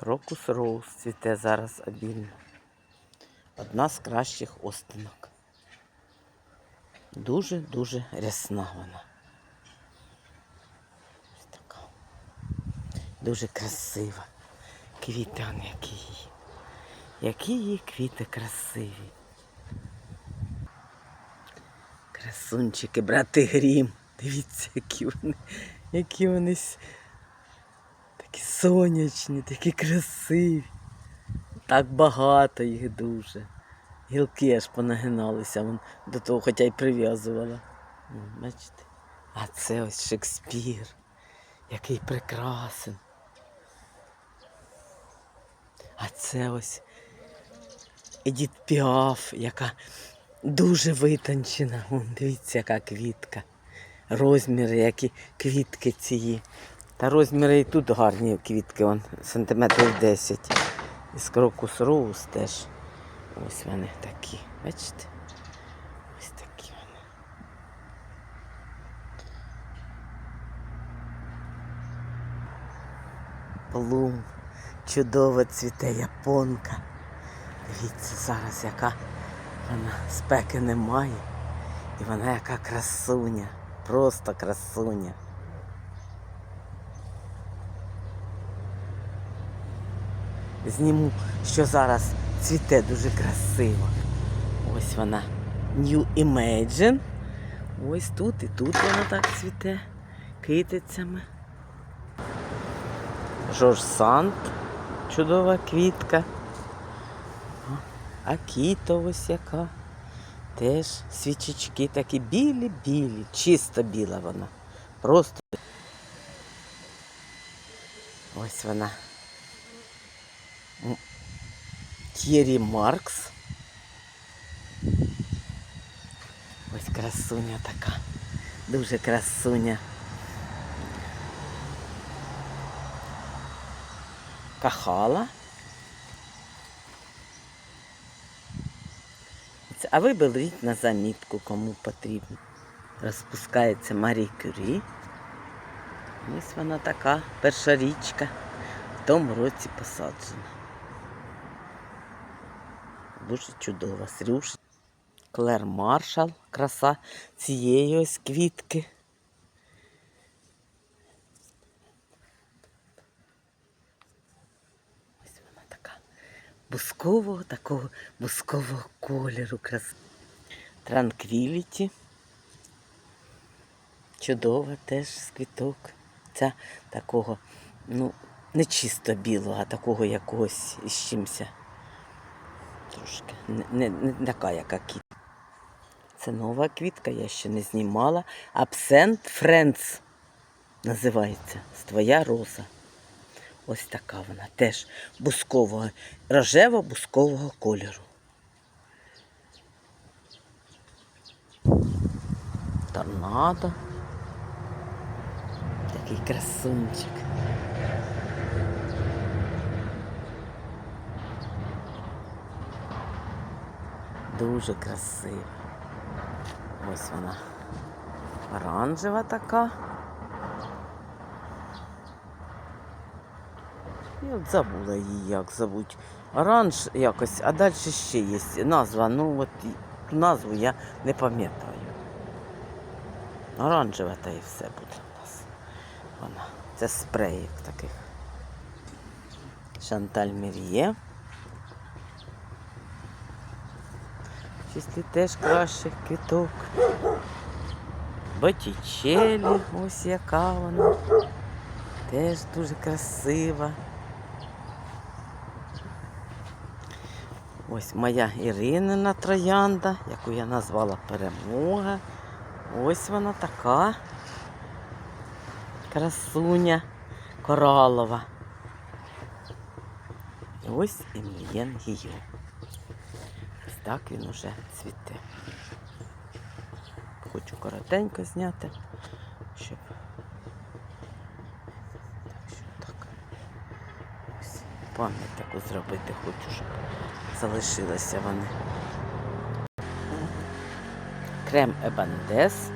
Крокус роуз цвіте зараз обільно. Одна з кращих остинок. Дуже-дуже рясна вона. Така. Дуже красива. Квіти он які її. Які її квіти красиві. Красунчики, брати грім. Дивіться, які вони, які вони такі сонячні, такі красиві. Так багато їх дуже. Гілки аж понагиналися вон до того, хоча й прив'язувала. Бачите? А це ось Шекспір. Який прекрасен. А це ось Едіт Піаф, яка дуже витончена. Вон, дивіться, яка квітка. Розміри, які квітки цієї. Та розміри і тут гарні квітки, вон, сантиметрів 10. І з крокус роуз теж. Ось вони такі. Бачите? Ось такі вони. Плум. Чудово цвіте японка. Дивіться зараз, яка вона спеки немає. І вона яка красуня. Просто красуня. Зніму, що зараз цвіте дуже красиво. Ось вона. New Imagine. Ось тут і тут вона так цвіте китицями. Жорж Санд. Чудова квітка. А кіто ось яка. Теж свічечки такі білі-білі, чисто біла вона. Просто. Ось вона. Т'єрі Маркс. Ось красуня така. Дуже красуня. Кахала. А ви беріть на замітку, кому потрібно. Розпускається Марі Кюрі. Ось вона така перша річка. В тому році посаджена. Дуже чудова. Срюш. Клер Маршал. Краса цієї ось квітки. Ось вона така бускового, такого бускового кольору крас. Транквіліті. Чудова теж з квіток. Ця такого, ну, не чисто білого, а такого якогось із чимся. Трошки. Не, не, не така, яка кіт. Це нова квітка, я ще не знімала. Абсент Френц називається. Твоя роза. Ось така вона теж бускового, рожево-бускового кольору. Торнадо. Такий красунчик. Дуже красива. Ось вона. Оранжева така. І от забула її, як забуть. Оранж якось, а далі ще є назва. Ну от назву я не пам'ятаю. Оранжева та і все буде у нас. Вона. Це спреїк таких. Шанталь Мір'є. В числі теж кращих квіток. Боттічелі, ось яка вона. Теж дуже красива. Ось моя Іринина троянда, яку я назвала перемога. Ось вона така красуня коралова. Ось Емільєн Гіо. Так він уже цвіте. Хочу коротенько зняти, щоб так, що так. Пам'ять таку зробити хочу, щоб залишилися вони. Крем Ебандес.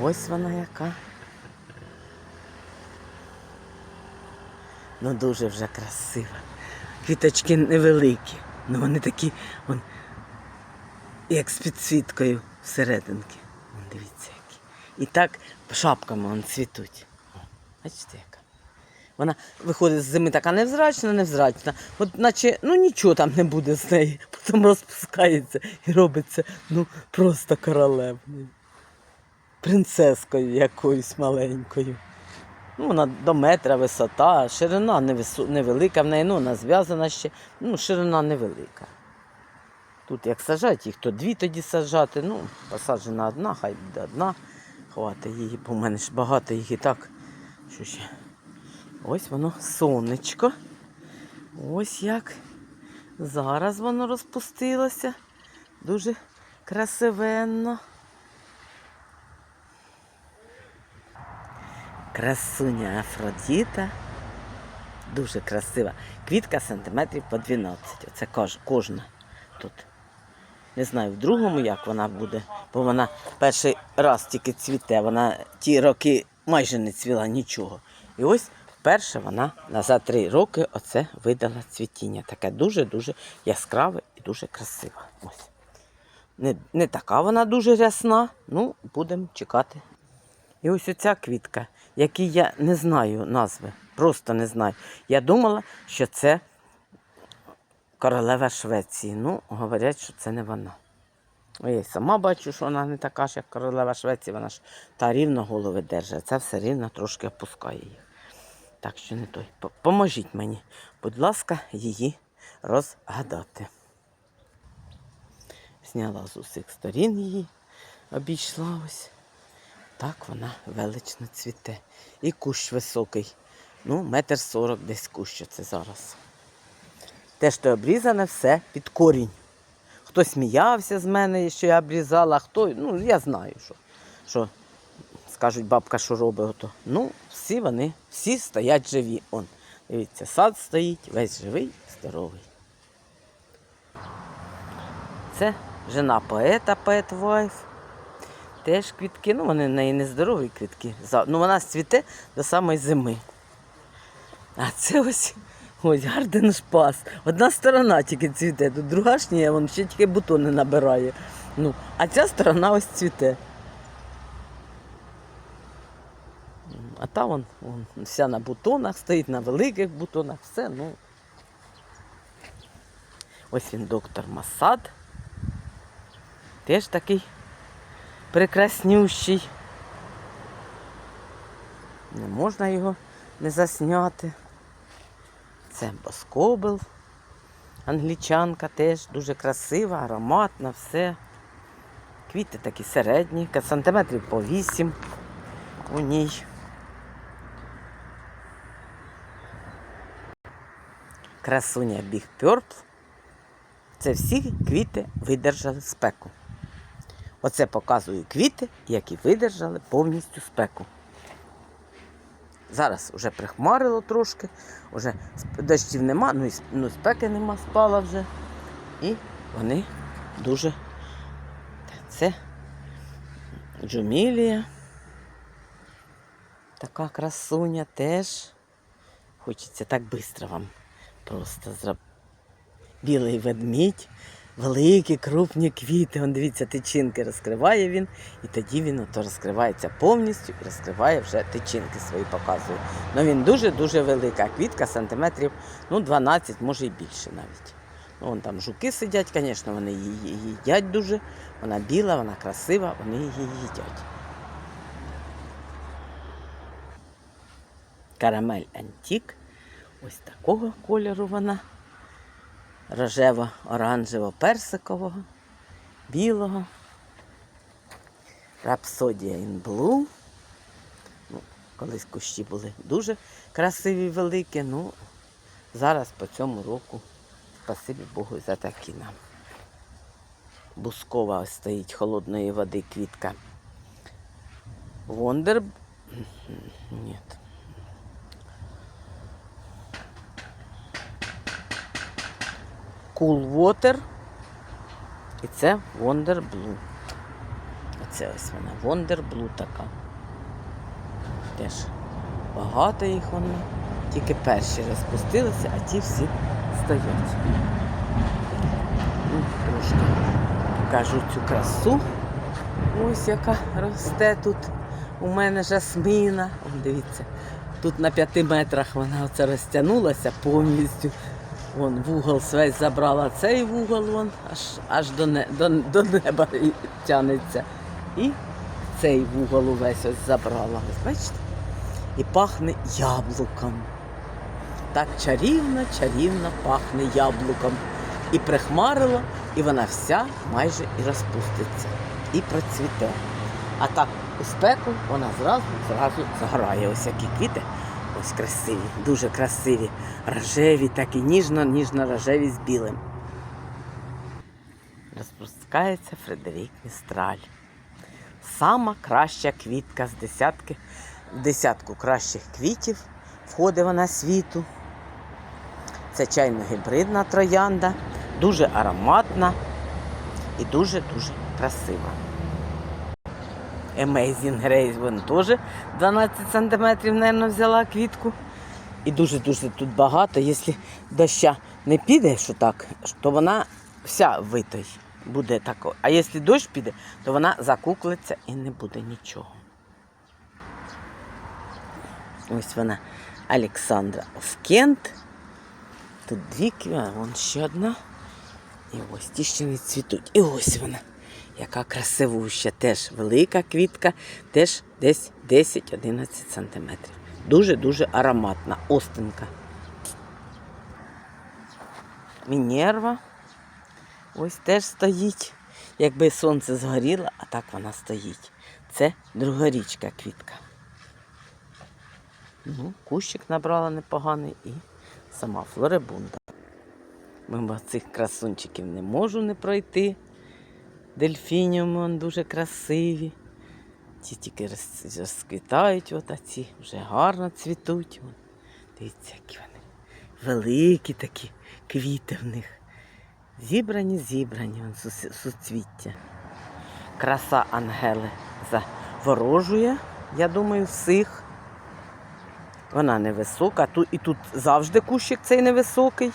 Ось вона яка. Ну дуже вже красива. Квіточки невеликі, ну вони такі, вон, як з підсвіткою всерединки. Вон, дивіться які. І так шапками вон цвітуть. Бачите яка. Вона виходить з зими така невзрачна, невзрачна. От наче ну нічого там не буде з неї. Потім розпускається і робиться ну просто королевною. Принцескою якоюсь маленькою. Ну, вона до метра висота, ширина невелика в неї, ну, вона зв'язана ще, ну, ширина невелика. Тут як сажати їх, то дві тоді сажати. Ну, посаджена одна, хай буде одна. Хватить її, бо в мене ж багато їх і так. Що ще? Ось воно сонечко. Ось як. Зараз воно розпустилося. Дуже красивенно. Красуня Афродіта. Дуже красива. Квітка сантиметрів по 12. Оце кожна тут. Не знаю, в другому як вона буде, бо вона перший раз тільки цвіте. Вона ті роки майже не цвіла нічого. І ось вперше вона на за три роки оце видала цвітіння. Таке дуже-дуже яскраве і дуже красиве. Ось. Не, не така вона дуже рясна, ну, будемо чекати і ось оця квітка, якій я не знаю назви, просто не знаю. Я думала, що це королева Швеції. Ну, говорять, що це не вона. Я й сама бачу, що вона не така ж, як королева Швеції, вона ж та рівно голови держить, це все рівно трошки опускає їх. Так що не той. Поможіть мені, будь ласка, її розгадати. Зняла з усіх сторін її, обійшла ось. Так вона велично цвіте. І кущ високий. Ну, метр сорок десь кущ це зараз. Те, що обрізане, все під корінь. Хто сміявся з мене, що я обрізала, а хто. Ну, я знаю, що, що скажуть, бабка, що робить ото. Ну, всі вони, всі стоять живі. Он, дивіться, сад стоїть, весь живий, здоровий. Це жена поета, поет Вайф. Теж квітки, ну вони в неї не здорові квітки. Ну вона цвіте до самої зими. А це ось ось гарден шпас. Одна сторона тільки цвіте, тут друга ж ні, вон ще тільки бутони набирає. Ну, а ця сторона ось цвіте. А та вон, вон вся на бутонах, стоїть на великих бутонах, все, ну. Ось він доктор Масад. Теж такий прекраснющий. Не можна його не засняти. Це Боскобел. Англічанка теж дуже красива, ароматна, все. Квіти такі середні, сантиметрів по вісім у ній. Красуня Біг Пьорпл. Це всі квіти видержали спеку. Оце показую квіти, які видержали повністю спеку. Зараз вже прихмарило трошки, вже дощів нема, ну і ну, спеки нема, спала вже. І вони дуже. Це джумілія. Така красуня теж. Хочеться так швидко вам просто зробити. Білий ведмідь, великі, крупні квіти. Вон, дивіться, тичинки розкриває він, і тоді він ото розкривається повністю і розкриває вже тичинки свої показує. Ну він дуже-дуже велика. Квітка сантиметрів ну, 12, може і більше навіть. Ну, вон там жуки сидять, звісно, вони її їдять дуже. Вона біла, вона красива, вони її їдять. Карамель антік. Ось такого кольору вона рожево-оранжево-персикового, білого. Рапсодія Blue. Ну, колись кущі були дуже красиві, великі. Ну, зараз по цьому року, спасибі Богу, за такі нам. Бускова стоїть холодної води квітка. Вондер. Ні. Cool Water. І це Wonder Blue. Оце ось вона, Wonder Blue така. Теж багато їх вона. Тільки перші розпустилися, а ті всі стоять. Ну, Трошки покажу цю красу. Ось яка росте тут. У мене жасмина. О, дивіться, тут на п'яти метрах вона оце розтягнулася повністю. Вон вугол весь забрала цей вугол, вон, аж, аж до, не, до, до неба тянеться. І цей вугол увесь ось забрала. Ось бачите? І пахне яблуком. Так чарівно, чарівно пахне яблуком. І прихмарило, і вона вся майже і розпуститься, і процвіте. А так у спеку вона зразу зразу заграє. Ось які квіти. Ось красиві, дуже красиві, рожеві, такі ніжно-ніжно-рожеві з білим. Розпускається Фредерік Містраль. Сама краща квітка з десятки, в десятку кращих квітів входить вона світу. Це чайно-гібридна троянда, дуже ароматна і дуже-дуже красива. Amazing Grace вон теж 12 сантиметрів, мабуть, взяла квітку. І дуже-дуже тут багато. Якщо доща не піде, що так, то вона вся витой буде тако. А якщо дощ піде, то вона закуклиться і не буде нічого. Ось вона Олександра Овкент. Тут дві квіти, вон ще одна. І ось ті ще не цвітуть. І ось вона. Яка красивуща, теж велика квітка, теж десь 10-11 сантиметрів. Дуже-дуже ароматна. Остинка. Мінерва. Ось теж стоїть. Якби сонце згоріло, а так вона стоїть. Це другорічка квітка. Ну, кущик набрала непоганий і сама флорибунда. Мимо цих красунчиків не можу не пройти. Дельфініуми вон дуже красиві. Ті тільки розквітають, от, вже гарно цвітуть. Дивіться, які вони великі такі квіти в них. Зібрані, зібрані, вон, су- суцвіття. Краса Ангели заворожує, я думаю, всіх. Вона невисока. Тут, і тут завжди кущик цей невисокий.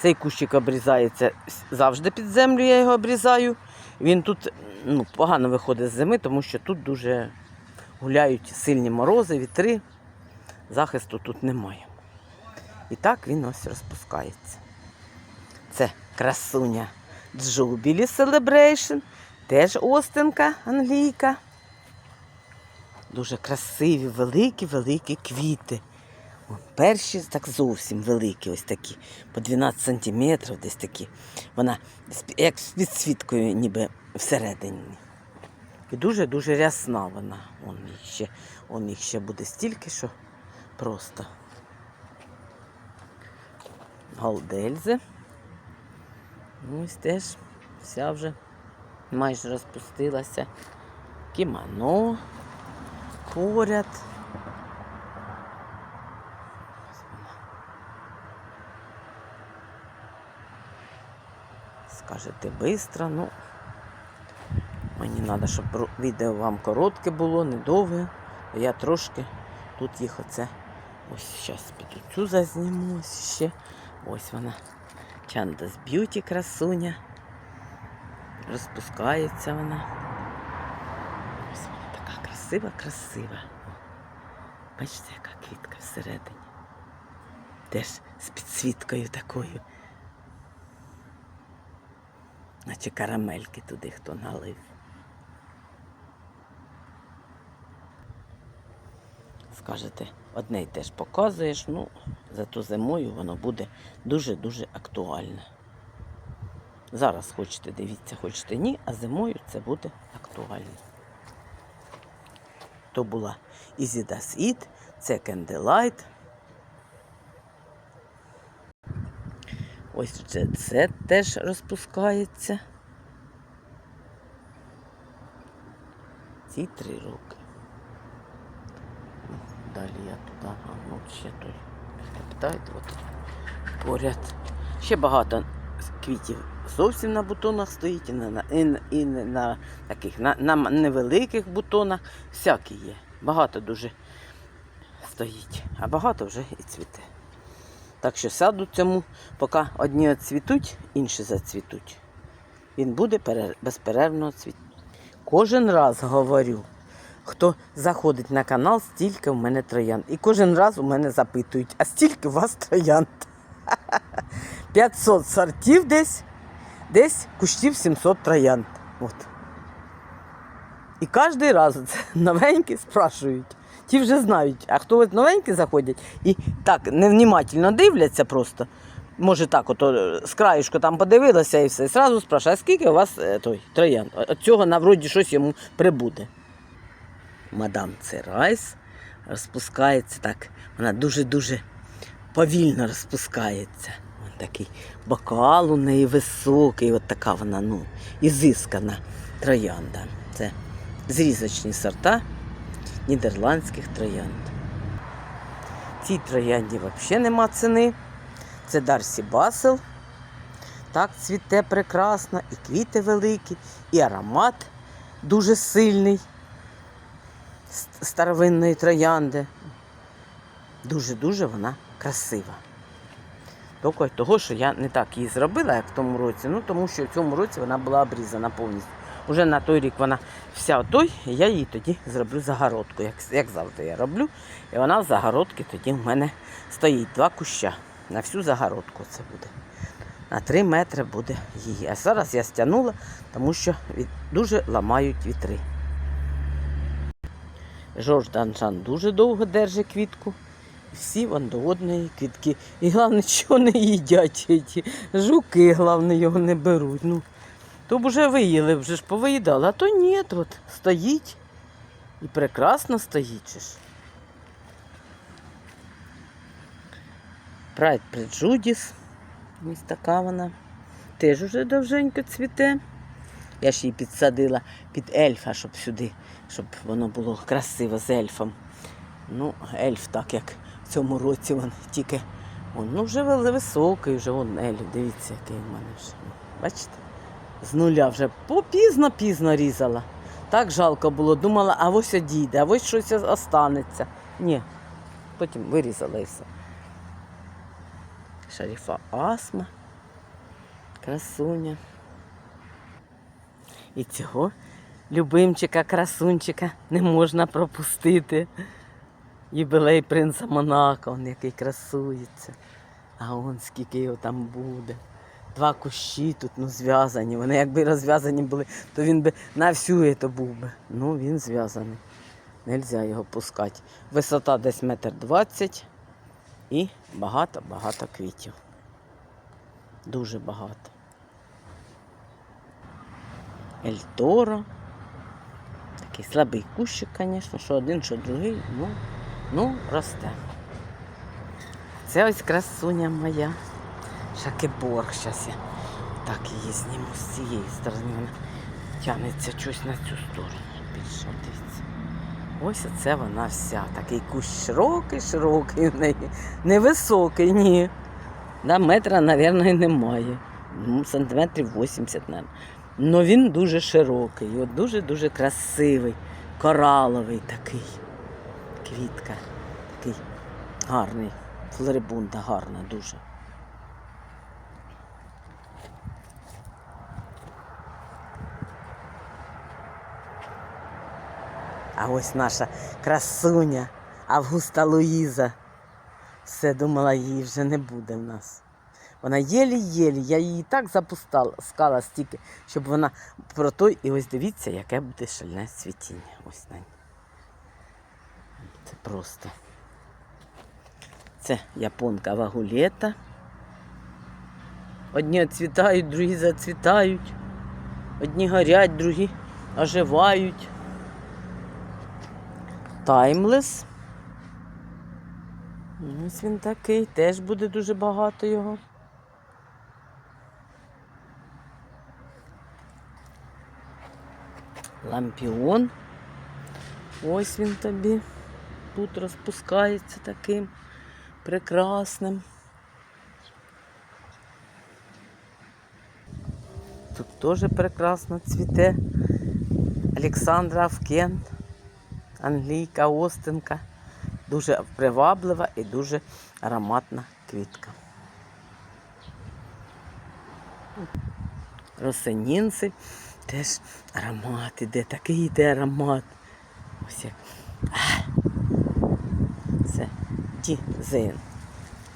Цей кущик обрізається завжди під землю, я його обрізаю. Він тут ну, погано виходить з зими, тому що тут дуже гуляють сильні морози, вітри. Захисту тут немає. І так він ось розпускається. Це красуня Jubilee Celebration, теж остинка англійка. Дуже красиві, великі, великі квіти. Перші так зовсім великі, ось такі, по 12 сантиметрів, десь такі. Вона як з підсвіткою ніби всередині. І дуже-дуже рясна вона. Он їх ще, он їх ще буде стільки, що просто. Галдельзи. Ось теж вся вже майже розпустилася. Кімано поряд. Скажете швидко, ну мені треба, щоб відео вам коротке було, недовге. Я трошки тут їх оце. Ось зараз піду цю зазніму ось ще. Ось вона. Чандас Б'юті красуня. Розпускається вона. Ось вона така красива, красива. Бачите, яка квітка всередині. Теж з підсвіткою такою. Наче карамельки туди хто налив. Скажете, одне й теж показуєш, ну, зато зимою воно буде дуже-дуже актуальне. Зараз хочете, дивіться, хочете ні, а зимою це буде актуально. То була Ізідас Іт, це Candlelight. Ось це, це теж розпускається. Ці три роки. Далі я туди, а ну ще той каптайт, от поряд. Ще багато квітів зовсім на бутонах стоїть, і, на, і, і на таких на, на невеликих бутонах. Всякі є. Багато дуже стоїть, а багато вже і цвіте. Так що саду цьому, поки одні оцвітуть, інші зацвітуть. Він буде безперервно цвіти. Кожен раз говорю, хто заходить на канал, стільки в мене троянд. І кожен раз у мене запитують, а стільки у вас троянд? 500 сортів десь, десь кущів 700 троянд. От. І кожен раз новенькі спрашують. Ті вже знають, а хто ось новенькі заходять і так невнімательно дивляться просто. Може так, ото з краєшку там подивилася і все. І одразу спрашує, а скільки у вас е, той троян? От цього на щось йому прибуде. Мадам Церайс розпускається так. Вона дуже-дуже повільно розпускається. Ось такий бокал у неї високий, от така вона, ну, ізискана троянда. Це зрізочні сорта нідерландських троянд. Цій троянді взагалі нема ціни. Це Дарсі Басел. Так цвіте прекрасно, і квіти великі, і аромат дуже сильний старовинної троянди. Дуже-дуже вона красива. Тільки того, що я не так її зробила, як в тому році, ну тому що в цьому році вона була обрізана повністю. Уже на той рік вона вся той, і я її тоді зроблю загородку, як, як завжди я роблю. І вона в загородці тоді в мене стоїть два куща. На всю загородку це буде. На три метри буде її. А зараз я стягнула, тому що від, дуже ламають вітри. Жорж Данжан дуже довго держить квітку. Всі вон до квітки. І головне, що не їдять. Ці жуки, головне, його не беруть. Ну, то б вже виїли, вже ж повиїдали, а то ні, от стоїть. І прекрасно стоїть. ж. Прайд Преджудіс. Ось така вона. Теж уже довженько цвіте. Я ж її підсадила під ельфа, щоб сюди, щоб воно було красиво з ельфом. Ну, ельф так як в цьому році він тільки. Он, ну, вже високий, вже вон ельф. Дивіться, який в мене вже. Бачите? З нуля вже попізно-пізно різала. Так жалко було. Думала, а ось одійде, а ось щось останеться. Ні. Потім вирізала і все. Шаріфа Асма. Красуня. І цього любимчика, красунчика не можна пропустити. Юбилей принца Монако, он який красується. А он скільки його там буде. Два кущі тут ну, зв'язані. Вони якби розв'язані були, то він би на всю це був би. Ну, він зв'язаний. Нельзя його пускати. Висота десь метр двадцять і багато-багато квітів. Дуже багато. Ельторо. Такий слабий кущик, звісно, що один, що другий. Ну, ну росте. Це ось красуня моя. Шакеборг. Зараз я так її зніму з цієї сторони. Вона тягнеться щось на цю сторону. Більше дивіться. Ось оце вона вся. Такий кущ широкий, широкий в неї. Невисокий, ні. Да, метра, мабуть, немає. Ну, Сантиметрів 80, мабуть. Ну він дуже широкий, от дуже-дуже красивий, кораловий такий. Квітка. Такий гарний. Флорибунда гарна дуже. А ось наша красуня Августа Луїза. Все думала, її вже не буде в нас. Вона єлі-єлі, я її так запускала скала стільки, щоб вона про той. І ось дивіться, яке буде шальне цвітіння. Ось на. Це просто. Це японка вагулета. Одні цвітають, другі зацвітають. Одні горять, другі оживають. Таймлес. Ось він такий, теж буде дуже багато його. Лампіон. Ось він тобі. Тут розпускається таким прекрасним. Тут теж прекрасно цвіте. Олександра Авкент, Англійка, Остинка. дуже приваблива і дуже ароматна квітка. Росинінці теж аромат іде, такий йде аромат. Ось як. Це дізен.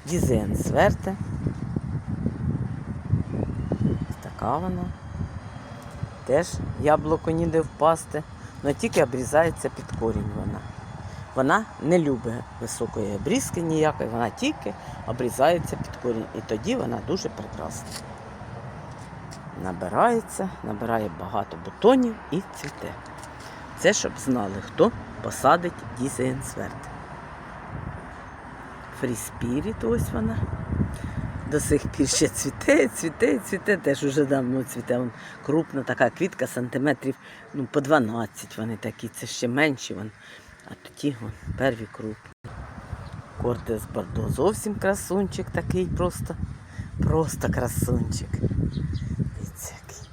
Дізен сверте. Ось така вона. Теж яблуко ніде впасти, але тільки обрізається під корінь вона. Вона не любить високої обрізки ніякої, вона тільки обрізається під корінь. І тоді вона дуже прекрасна. Набирається, набирає багато бутонів і цвіте. Це щоб знали, хто посадить дізеєнсверт. Фріспіріт, ось вона. До сих пір ще цвіте, цвіте, цвіте, теж уже давно цвіте. Вон крупна така квітка, сантиметрів ну, по 12 вони такі, це ще менші. Вон. А тоді вон, перві крупні. Кортес Бордо зовсім красунчик такий просто, просто красунчик.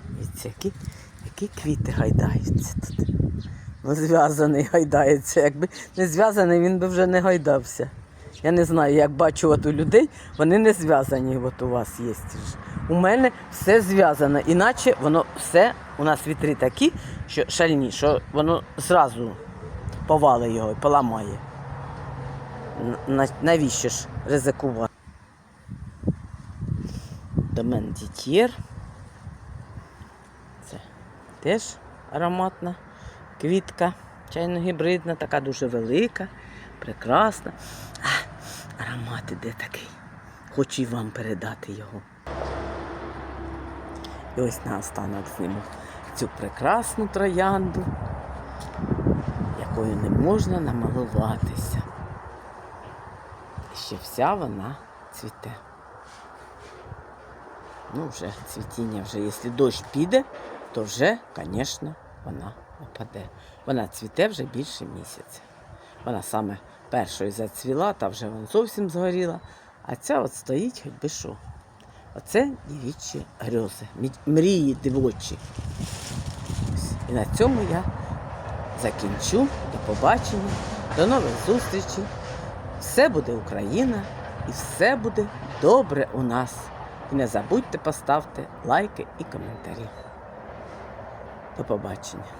Дивіться, які, які, квіти гайдаються тут. Ну, зв'язаний гайдається. Якби не зв'язаний, він би вже не гайдався. Я не знаю, як бачу от у людей, вони не зв'язані, от у вас є. У мене все зв'язано, іначе воно все, у нас вітри такі, що шальні, що воно зразу повали його і поламає. Навіщо ж ризикувати? Домен дітєр. Це теж ароматна квітка, чайно-гібридна, така дуже велика, прекрасна. Аромат іде такий. Хочу і вам передати його. І ось наостанок зніму цю прекрасну троянду, якою не можна намалуватися. І ще вся вона цвіте. Ну, вже цвітіння, вже якщо дощ піде, то вже, звісно, вона опаде. Вона цвіте вже більше місяця. Вона саме першою зацвіла, та вже вон зовсім згоріла. А ця от стоїть хоч би що. Оце дівічі грьози, мрії дивочі. І на цьому я закінчу. До побачення, до нових зустрічей. Все буде Україна і все буде добре у нас. І не забудьте поставити лайки і коментарі. До побачення.